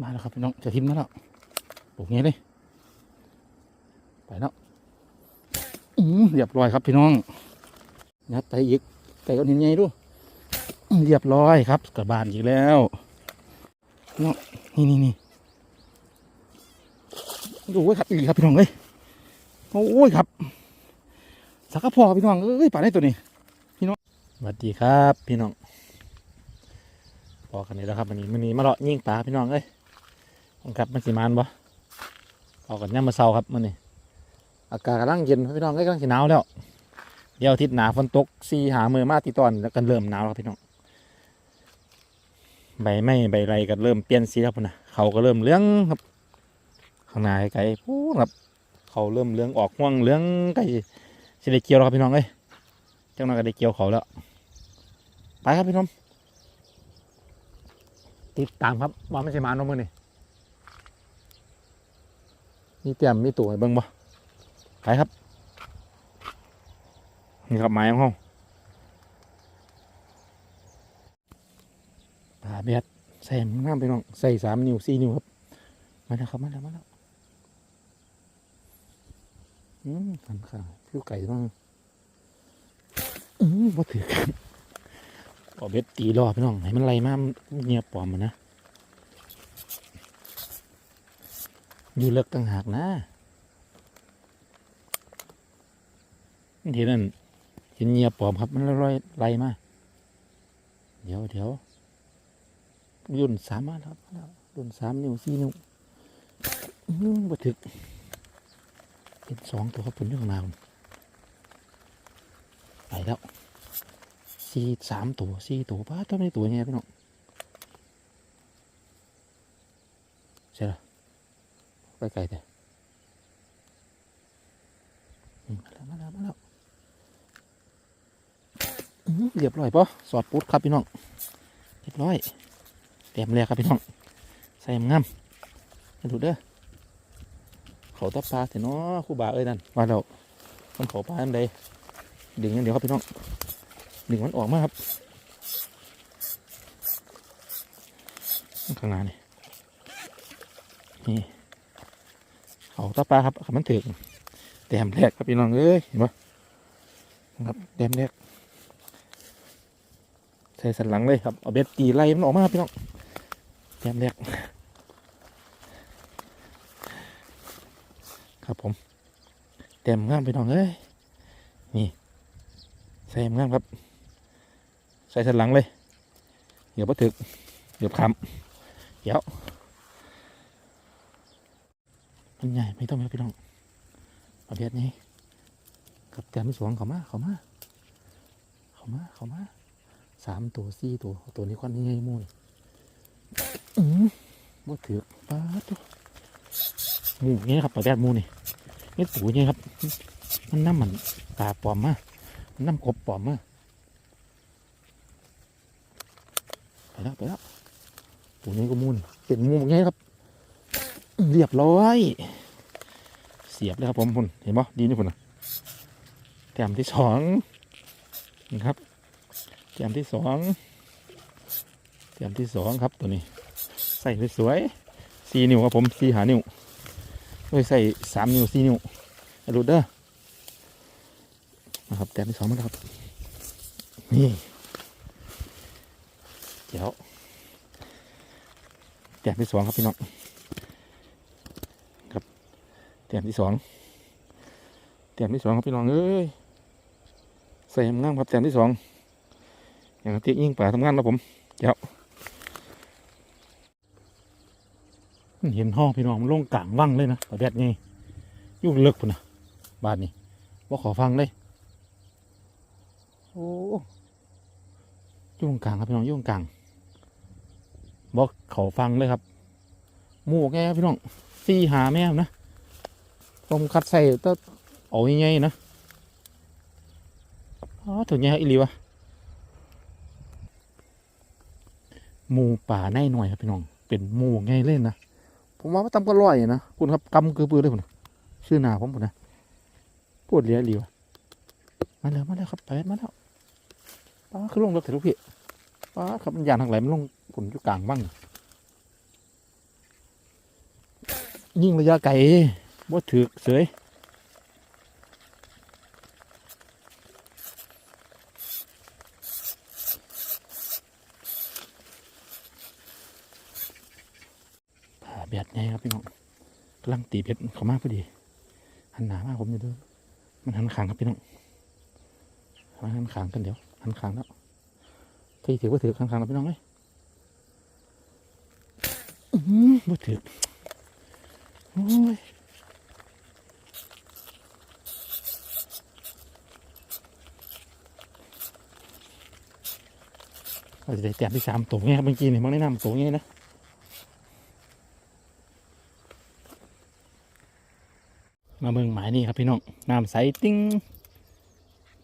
มาแล้วครับพี่น้องจะทิ้มแล้วปลูกงี้เลยไปแล้วอืมเรียบร้อยครับพี่น้องยัดไปอีกไปก้อนหินใหญ่ดูเรียบร้อยครับกระบาลอีกแล้วเนาะนี่นี่นี่ดูไว้ครับอีกครับพี่น้องเอ้ยโอ้ยครับสักกะพอพี่น้องเอ้ยป่าได้ตัวนี้พี่น้องสวัสดีครับ พี่น้องพอกันนี้แล้วครับวันนี้วันนี้มาเลาะยิ่งปลาพี่น้องเอ้ย ครับมันสิมานบ่พอกกันย่ามาเศร้าครับมันนี่อากาศกำลังเย็นพี่น้องเอ้กำลังสิหนาวแล้ว เดี๋ยวอาทิตย์หนาฝนตกซีหามือมาติตอนแล้วกันเริ่มหนาวแล้วครับพี่น้องใบไม้ใบไรก็เริ่มเปลี่ยนสีแล้วพุ่นนะเขาก็เริ่มเลื้องครับ ข้างหน้าไกลๆพูดครับ เขาเริ่มเลื้องออกห่วงเลื้องไก่สิได้เกี่ยวแล้วครับพี่น้องเอ้ยจังนั้นก็ได้เกี่ยวเขาแล้วไปครับพี่น้องติดตามครับว่าไม่ใช่มาโน้มมือนี่ มีเตรียมมีตัวให้เบิ่งบ่ไปครับ นี่ครับไม้ของเขาปลาเบียดใส่น้ำไปน้อง ใส่สามนิ้วสี่นิ้วครับ มาแล้วครับ มาแล้วมาแล้วอืมหันขาผิวไก่บ้างอืมบ่ถือกันปอเบ็ดตีรอพี่น้อง ให้มันไล่มาเงียบปอมมันนะ อยู่เลิกต่างหากนะเห็นนั่นเห็นเงียบปอมครับ มันลอยๆไล่มาเดี๋ยวเดี๋ยวยุ่นสามมาแล้วครับยุ่นสามนิ้วสี่นิ้วอืมบ่ถึกเป็นสองตัวครับเป็นเรื่งราวไปแล้วสี่สามตัวสี่ตัวป้าต้องไม่ตัวไงพี่น้องใช่หรอ ไปไกลแต่มาแล้วมาแล้วมาแล้วเรียบร้อยปะสอดปุ๊ดครับพี่น้องเรียบร้อยเต็มเลยครับพี่น้องใส่งามให้ดูเด้อเขาตะปลาเถอะเนาะคู่บ่าเอ้ยนั่นว่าเรามันเขาปลาอันใดดึงอย่างเดียวครับพี่น้องดึงมันออกมาครับข้างหน้านี่นี่ เขาตะปลาครับมันถึงแต้มแรกครับพี่น้องเอ้ยเห็นปะครับแต้มแรกใส่สันหลังเลยครับเอาเบ็ดตีไล่มันออกมาพี่น้องแต้มแรกครับผมแต้มงามพี่น้องเอ้ยนี่ใส่งามครับ ใส่สันหลังเลยเดี๋ยวพอถึกเดี๋ยวคำเดี๋ยว มันใหญ่ไม่ต้องไหมพี่น้องเอาเบ็ดนี้กับแต้มสองเขามาเขามาเขามาเขามาสามตัวสี่ตัวตัวนี้ควันใหญ่มูนอืมบ่ถือปลาตัวหมูเงี้ยครับปลาแดดหมูนี่นี่ปูเงี้ยครับ มันน้ำมันปลาปลอมมามันน้ำกบปลอมมาไปแล้วไปแล้วตัวนี้ก็มูนเป็นมูเงี้ยครับ เรียบร้อย เสียบเลยครับผมคุณเห็นปะดีนี่คุณนะแต้มที่สองนะครับแต้มที่สองแต้มที่สองครับตัวนี้ ใส่สวยๆสี่นิ้วครับผมสี่หานิ้วเอ้ยใส่สามนิ้วสี่นิ้วให้ดูเด้อนะครับแต้มที่สองมาแล้วครับ นี่เดี๋ยวแต้มที่สองครับพี่น้องครับแต้มที่สองแต้มที่สองครับพี่น้องเอ้ยใส่งามครับแต้มที่สองอย่างที่ยิ่งป่าทำงานแล้วผมเจ้าเห็นห้องพี่น้องมันลงกลางว่างเลยนะประเภทนี้ยุ่งเลิกพุ่นนะบ้านนี้ว่าขอฟังเลยโอ้ยุ่งกลางครับพี่น้องยุ่งกลางบอกขอฟังเลยครับหมูกแง่พี่น้องซีหาแม่นะ ต้มคัดใส่ต้องเอายังไงนะอ๋อถึงไงอีหลีวะหมูป่าในหน่อยครับพี่น้อง เป็นหมูไงเล่นนะผมว่ามันตำก็ร่อยนะคุณครับกำคือปืนเลยผมชื่อนาผมผมนะปวดเลี้ยหลีวะมาแล้วมาแล้วครับไปมาแล้วป้าคือลงรถเถอะลูกพี่ป้าครับมันยานทางไหนมันลงผุนอยู่กลางบ้าง ยิงระยะไกล บ่ถือเสยผ่าแบดไงครับพี่น้องกำลังตีเพชรเขามากพอดี หันหนามากผมอยู่ด้วยมันหันขางครับพี่น้องมันหันขางกันเดี๋ยวหันขางแล้วที่ถือว่าถือขางขางแล้วพี่น้องเลยอื้อหือบ่ถือโอ้ย เราจะได้แต้มที่สามตัวไงครับเมื่อกี้นี่มันได้นำตัวไงนะมาเบิ่งหมายนี่ครับพี่น้องน้ำใสติ้ง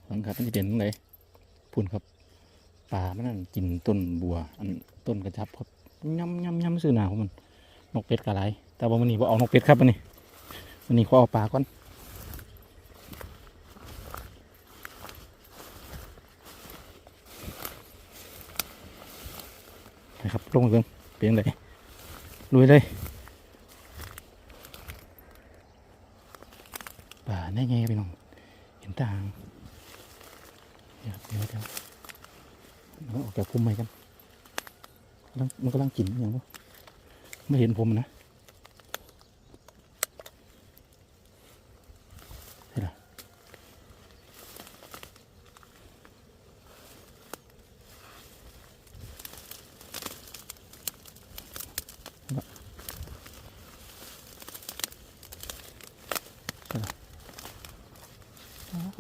ฟังครับนจะเป็นตรงไหนพุ่นครับป่ามันนั่นกินต้นบัว อันต้นกระชับครับย่ำย่ำย่ำซื้อหนาของมันนกเป็ดกระไรแต่ว่ามันนี่ว่าเอานกเป็ดครับมันนี่มันนี่ขอเอาปลาก่อน นะครับลงเบิ่งเป็นยังไงลุยเลยป่าแน่ไงพี่น้องเห็นทางเดี๋ยวเดี๋ยวเดี๋ยวออกจากพุ่มใหม่กันมันกำลังกินอย่างวะไม่เห็นผมนะ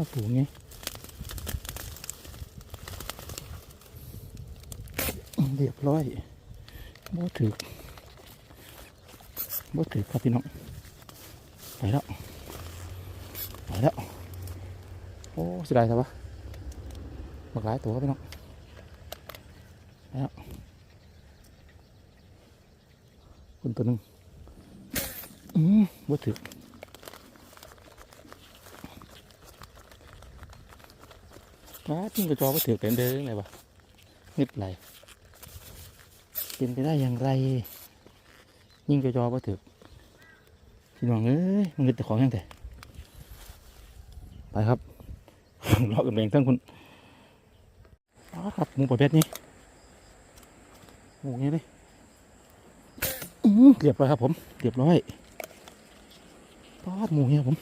าวถูกไงเรียบร้อยบ่ถือบ่ถือครับพี่น้องไปแล้วไปแล้วโอ้เสียดายใช่ปะบักหลายตัวครับพี่น้องไปแล้วคนตัวหนึ่งอืมบ่ถือ ว้าทิ้งกระจอบ่ถือเป็นเด้อไงวะนิดไหลเป็นไปได้อย่างไร ยิ่งกระจอบ่ถือพี่น้องเอ้ยมันเงินแต่ของยังแต่ไปครับรอกันเองทั้งคุณอ๋อครับหมูประเภทนี้หมูไงเลยอื้อเรียบร้อยครับผมเรียบร้อยปอดหมูไงครับผม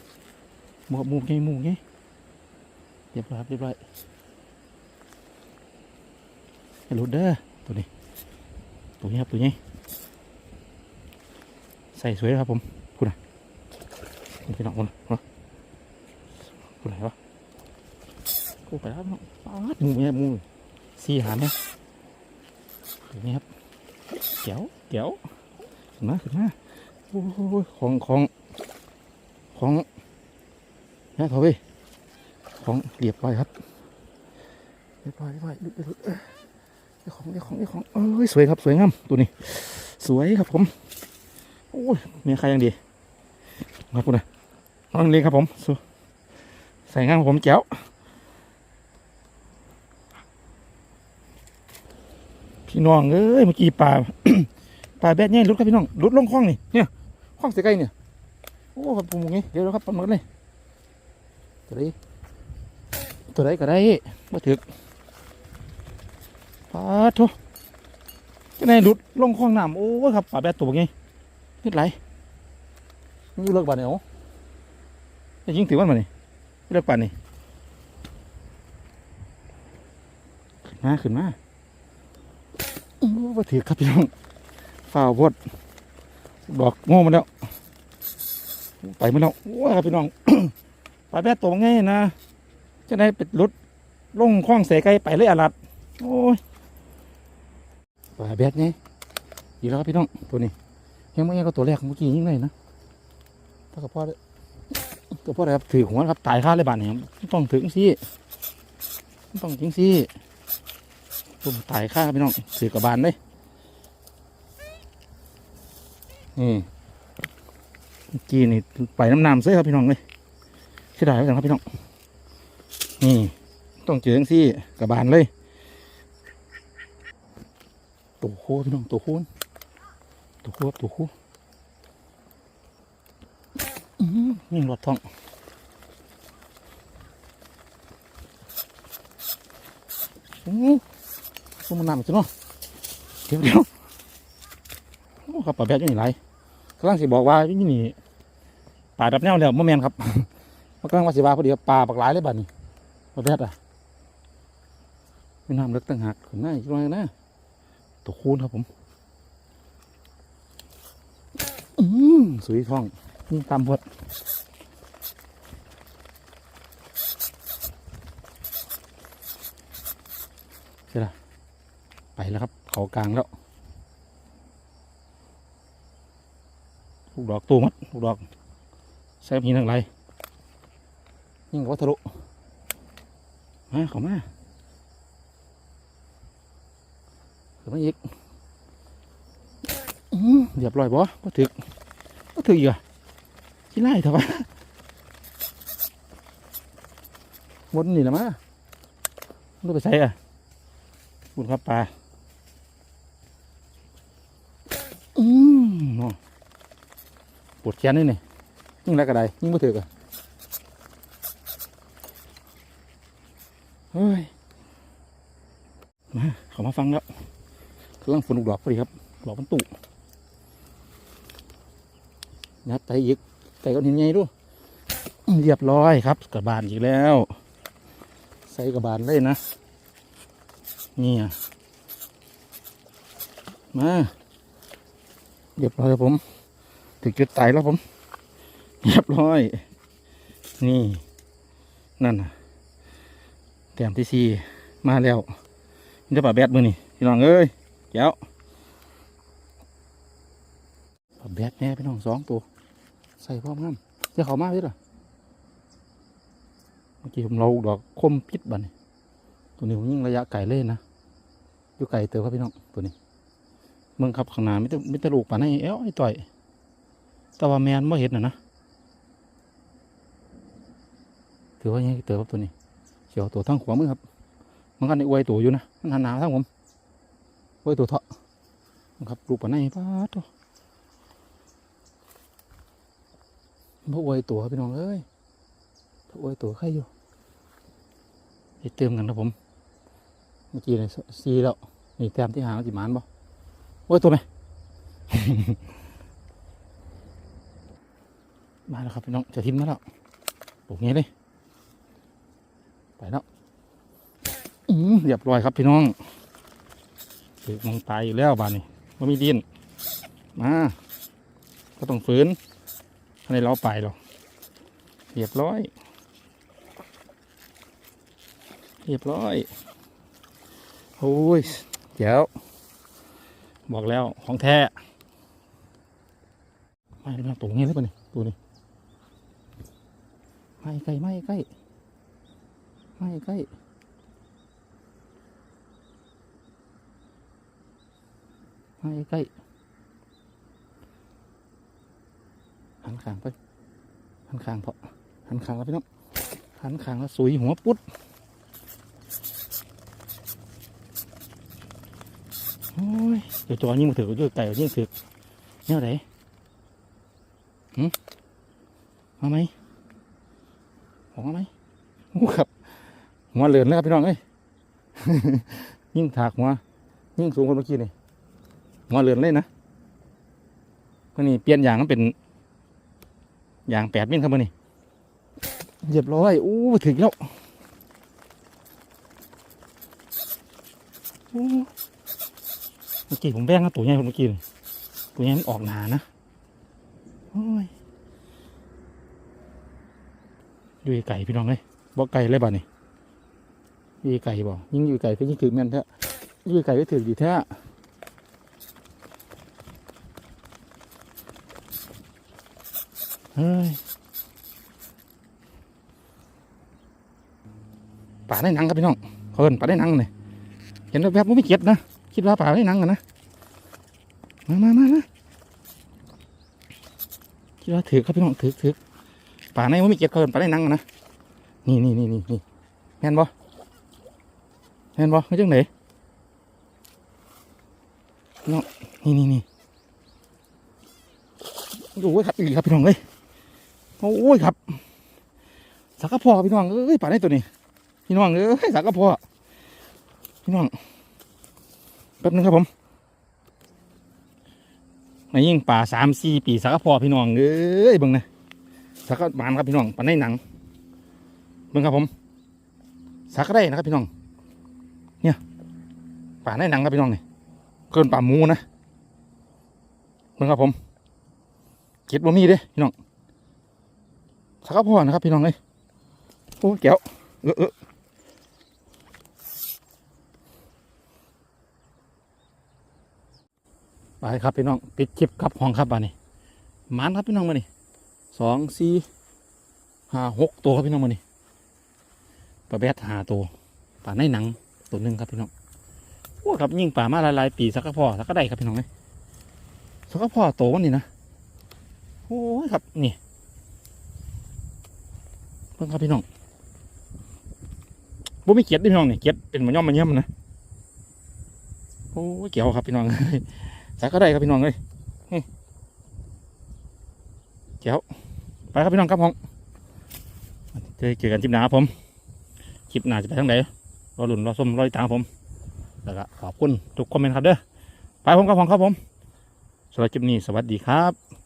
หมูหมูไงหมูไงเรียบร้อยครับเรียบร้อย ให้หลุดเด้อตัวนี้ ตัวนี้ครับตัวนี้ ใส่สวยครับผมคุณนะคุณพี่น้องคุณนะคุณไหนวะกูไปแล้วปาดมูเนี่ยมูสี่หามเนี่ยอย่างนี้ครับเก๋วเก๋วขึ้นมาขึ้นมาโอ้โหของของของนะเขาไปของเรียบร้อยครับเรียบร้อยเรียบร้อยลุดลุด เอ้ยได้ของได้ของได้ของเอ้ยสวยครับสวยงามตัวนี้ สวยครับผมโอ้ยมีใครยังดีครับคุณนะน้องเลี้ยงครับผมสวยใส่งามผมแจ๋วพี่น้องเอ้ยเมื่อกี้ปลาปลาแบดเนี่ยลุดครับพี่น้องลุดลงคล้องนี่เนี่ยคล้องเสียไกล้เนี่ยโอ้ครับผมไงเดี๋ยวครับปลาหมึกเลยตัวใดตัวใดก็ได้มาถึก ปาทุจะไหนลุดลงคลองน้ำโอ้ยครับปลาแบดตัวไงนิดไหลนอยู่เลิกบานเนี่ยโอ้จะยิงถือวันมานี่เลิกบานนี่ขึ้นมาขึ้นมาโอ้มาถือครับพี่น้องฝ่าวพดดอกโง่มาแล้ว ไปมาแล้วว้าครับพี่น้องปลาแบดตัวง่ายนะจะได้เป็ดรถลงคล้องเสกไกลไปเลยอาลัดโอ้ย ปลาแบดไงอีกแล้วครับพี่น้องตัวนี้ยังไม่ยังก็ตัวแรกของเมื่อกี้ยิ่งเลยนะถ้ากับพ่อได้กับพ่อได้ครับถือหัวครับตายค่าเลยบาทเนี่ยต้องถึงสิต้องจริงสิตุ่มตายข้าพี่น้องถือกระบาลเลยนี่มุกี้นี่ไปน้ำน้ำเส้ครับพี่น้องเลยเสียดายเหมือนกันครับพี่น้องนี่ต้องเจอจังซี่กระบาลเลย ตัวโคพี่น้องตัวโคนตัวโคครับตัวโคยิ่งรถท้องโอ้ตัวมันน้ำจังเนาะเดี๋ยวเดี๋ยวโอ้ครับปลาแบดอยู่นี่ไรกำลังสิบอกว่าอยู่นี่ป่าดับแนวแล้วโมแมนครับมันกำลังว่าสิว่าพอดีว่าปลาปักหลายเลยบัดนี้ปลาแบดอะไมีน้ำเลึกต่างหากขึ้นหน้าอีกหน่อยนะ ตัวคูณครับผมอืมสวยท้องนี่ตามพดใช่ละไปแล้วครับ เขากลางแล้วลูกดอกตูมัดลูกดอกแซ่บหินอะไรยิ่งกว่าทะลุมาเขามาเขามาอีกเรียบร้อยบ่ก็ถึกก็ถึกอีกอะขี้ไล่เถอะวะหมดนี่แหละมาต้องไปใส่อะบุญครับปลาอืมปวดแขนนี่นี่ยิ่งแล้วก็ได้ยิ่งไม่ถึกอะเฮ้ย มา เขามาฟังแล้ว กำลังฝนลูกดอกพอดีครับดอกมันตุยัดไตอีกไตก้อนหินใหญ่ดูเรียบร้อยครับกระบาลอีกแล้ว ใส่กระบาลเลยนะเนี่อะมาเรียบร้อยครับผม ถึงจุดไตแล้วผม เรียบร้อย นี่นั่นน่ะแต้มที่สี่มาแล้วนี่จะปลาแบดมือนี่พี่น้องเอ้ย เจ้าแบดแน่พี่น้องสองตัว ใส่พร้อมห้ามจะเขามาพี่หรอเมื่อกี้ผมเราดอกคมพิษบันตัวนี้ผมยิ่งระยะไก่เล่นนะอยู่ไก่เติมครับพี่น้องตัวนี้ เมืองขับข้างหน้าไม่ต้องไม่ต้องลูกป่านให้เอ้วไอ้ต่อยแต่ว่าแมนไม่เห็นนะนะถือว่ายังไงเติมครับตัวนี้เขียวตัวทั้งขวามือครับ มันกันในอวยตัวอยู่นะมันหันหนาทั้งผม วยตัวเถาะครับลูกป่านให้ป้าดตัวพวกอวยตัวพี่น้องเอ้ยพวกอวยตัวใครอยู่ไปเติมกันนะผมเมื่อกี้เลยซีแล้วนี่แต้มที่หางจิมานบ่อวยตัวไหมมาแล้วครับพี่น้องจะทิ้มแล้วปลูกงี้เลยไปแล้วเรียบร้อยครับพี่น้อง ถือมองตายอยู่แล้วบ้านนี้ว่ามีดินมาก็ต้องฝืนในเราไปหรอกเรียบร้อย เรียบร้อยโอ้ยเดี๋ยว บอกแล้วของแท้ไม่ได้มาตรงนี้เลยป่ะนี่ตัวนี้ไม่ใกล้ไม่ใกล้ไม่ใกล้ ม่ใกล้หันขางไปหันขางเพาะหันขางแล้วพี่น้องหันขางแล้วสวยหัวปุ๊ดโอ้ยเดี๋ยวจอยิ่งมาถือดี๋ยไก่ยิ่งถือเนี่ยไหนหืมมาไหมออกมาไหมโอ้ครับหัวเหลือนแล้วครับพี่น้องเอ้ยยิ่งถากหัวยิ่งสูงกว่าเมื่อกี้นี่ หัวเหลือนเลยนะคนนี้เปลี่ยนยางมันเป็นยางแปดมิลครับมือนี่เรียบร้อยอู้ถึงแล้วเมื่อกี้ผมแบ่งนะตัวใหญ่เมื่อกี้ตัวใหญ่มันออกหนานะโอ้ยยู่ไก่พี่น้องเลยบอกไก่เลยบ่านี่ยู่ไก่บ่ยิ่งยู่ไก่ก็ยิ่งถือแม่นแท้อยู่ไก่ก็ถือดีแท้เฮ้ย ป่าได้นังครับพี่น้องเขาเอินป่าได้นังเลยเห็นแบบๆไม่เก็บนะ คิดว่าป่าได้นังกันนะ มามามามาคิดว่าถือครับพี่น้องถือถือป่าในไม่เก็บเขาเอินป่าได้นังกันนะ นี่นี่นี่นี่นี่แม่นบ่แม่นบ่ไม่จังไหนนี่นี่นี่ดูไว้ครับอีกครับพี่น้องเลย โอ้ยครับ สักกะพอพี่น้องเอ้ยป่าได้ตัวนี้ พี่น้องเอ้ยสักกะพอพี่น้องแป๊บนึงครับผมในยิ่งป่าสามสี่ปีสักกะพอพี่น้องเอ้ยเบิ่งนะสักกะบานครับพี่น้องป่าในหนังเบิ่งครับผมสักก็ได้นะครับพี่น้อง เนี่ยป่าในหนังครับพี่น้องนี่เกินป่ามูนะเบิ่งครับผมเก็ดบ่มีเด้พี่น้อง สักกะพอนะครับพี่น้องเอ้ยโอ้แก้วเออเออไปครับพี่น้องปิดคลิปครับห้องครับบ้านนี้หมานครับพี่น้องมานี่สองสี่ห้าหกตัวครับพี่น้องมานี่ปลาแบดหาตัวป่าในหนังตัวหนึ่งครับพี่น้องโอ้ครับยิ่งป่ามาหลายๆปีสักก็พอสักก็ได้ครับพี่น้องเลยสักก็พอโตวันนี้นะโอ้ยครับนี่ เพิ่งครับพี่น้องบ่มีเกียด้อพี่น้องนี่เกียรติเป็นมันย่อมมันเยี่ยมนะโอ้เกี่ยวครับพี่น้องสักก็ได้ครับพี่น้องเลยนี่เจ้าไปครับพี่น้องครับห้องเจอเจอกันคลิปหน้าครับผมคลิปหน้าจะไปทางไหนรอหลุนรอส้มรอติดตามครับผมแล้วก็ขอบคุณทุกคอมเมนต์ครับเด้อไปผมกับห้องครับผมสำหรับคลิปนี้สวัสดีครับ